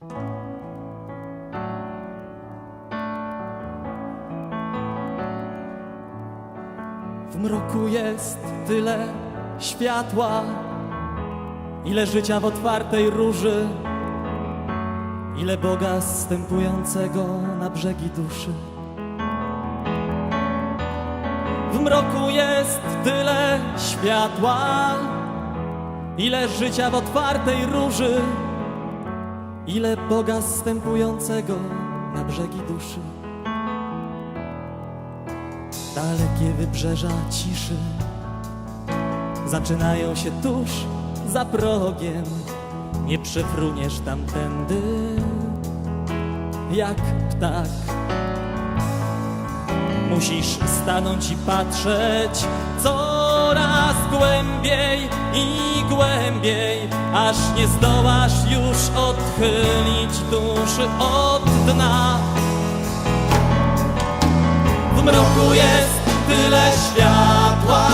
W mroku jest tyle światła, ile życia w otwartej róży, ile Boga stępującego na brzegi duszy. W mroku jest tyle światła, ile życia w otwartej róży, ile Boga stępującego na brzegi duszy. Dalekie wybrzeża ciszy zaczynają się tuż za progiem. Nie przefruniesz tamtędy jak ptak. Musisz stanąć i patrzeć coraz głębiej i głębiej, aż nie zdołasz już odchylić duszy od dna. W mroku jest tyle światła,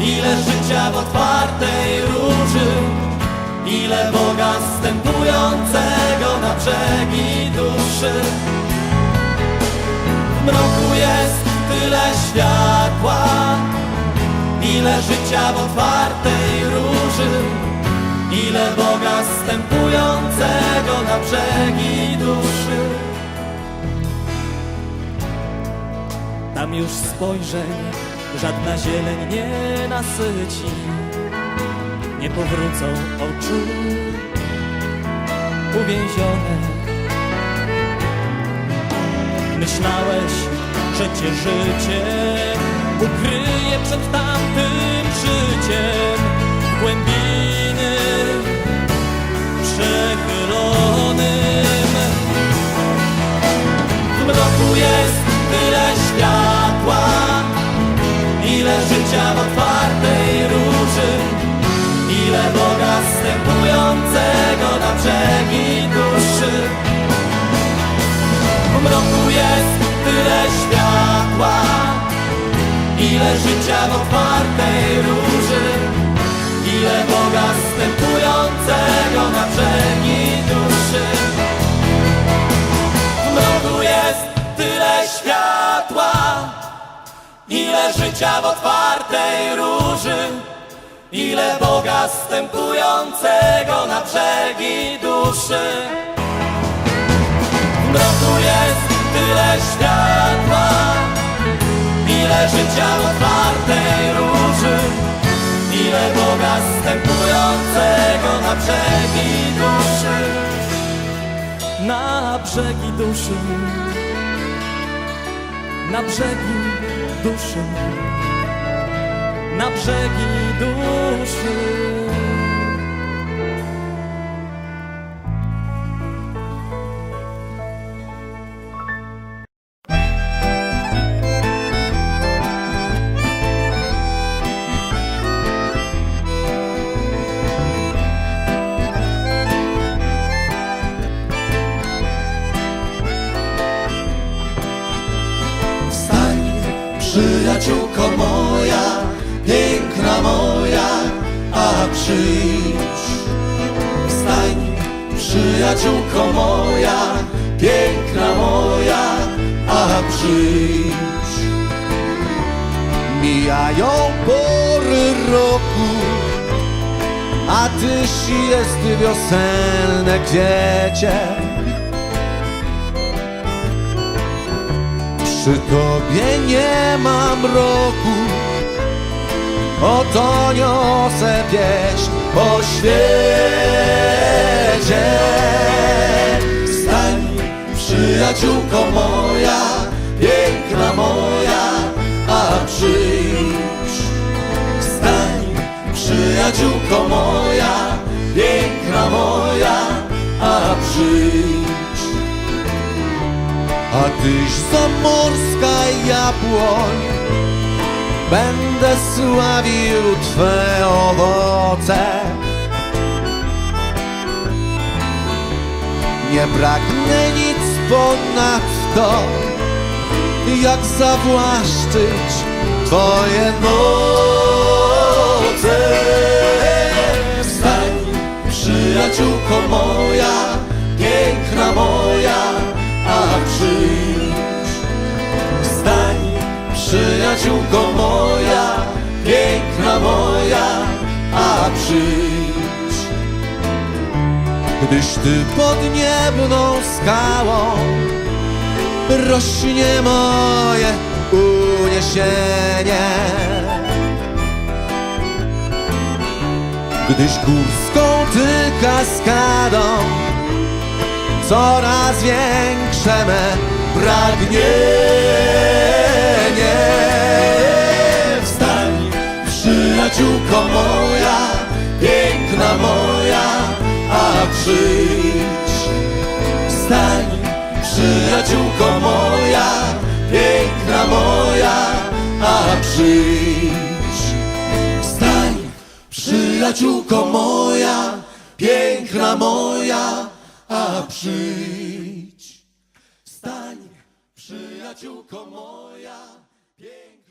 ile życia w otwartej róży, ile Boga stępującego na brzegi duszy. W mroku jest tyle światła, życia w otwartej róży, ile Boga stępującego na brzegi duszy. Tam już spojrzeń żadna zieleń nie nasyci, nie powrócą oczu uwięzione. Myślałeś, że cię życie ukryje przed tamtym życia w otwartej róży, ile Boga stępującego na brzegi duszy. W mroku jest tyle światła, ile życia w otwartej róży, ile Boga stępującego ile życia w otwartej róży, ile Boga stępującego na brzegi duszy. W mroku jest tyle światła, ile życia w otwartej róży, ile Boga stępującego na brzegi duszy. Na brzegi duszy, na brzegi duszy, na brzegi duszy. Przyjdź. Wstań, przyjaciółko moja, piękna moja, a przyjdź. Mijają pory roku, a tyś jest wiosenne kwiecie. Przy tobie nie mam roku Oto niosę pieśń o świecie. Stań, przyjaciółko moja Piękna moja, a przyjdź. Stań, przyjaciółko moja Piękna moja, a przyjdź. A tyś zamorska jabłoń Będę sławił Twe owoce Nie pragnę nic ponadto Jak zawłaszczyć Twoje noce Wstań, przyjaciółko moja piękna moja, a przyjdź. Przyjaciółko moja, piękna moja, a przyjdź. Gdyś ty pod niebną skałą rośnie moje uniesienie. Gdyś górską ty kaskadą coraz większe me pragnienie. Przyjaciółko moja, piękna moja, a przyjdź. Wstań, przyjaciółko moja, piękna moja, a przyjdź. Wstań, przyjaciółko moja, piękna moja, a przyjdź. Wstań, przyjaciółko moja, piękna.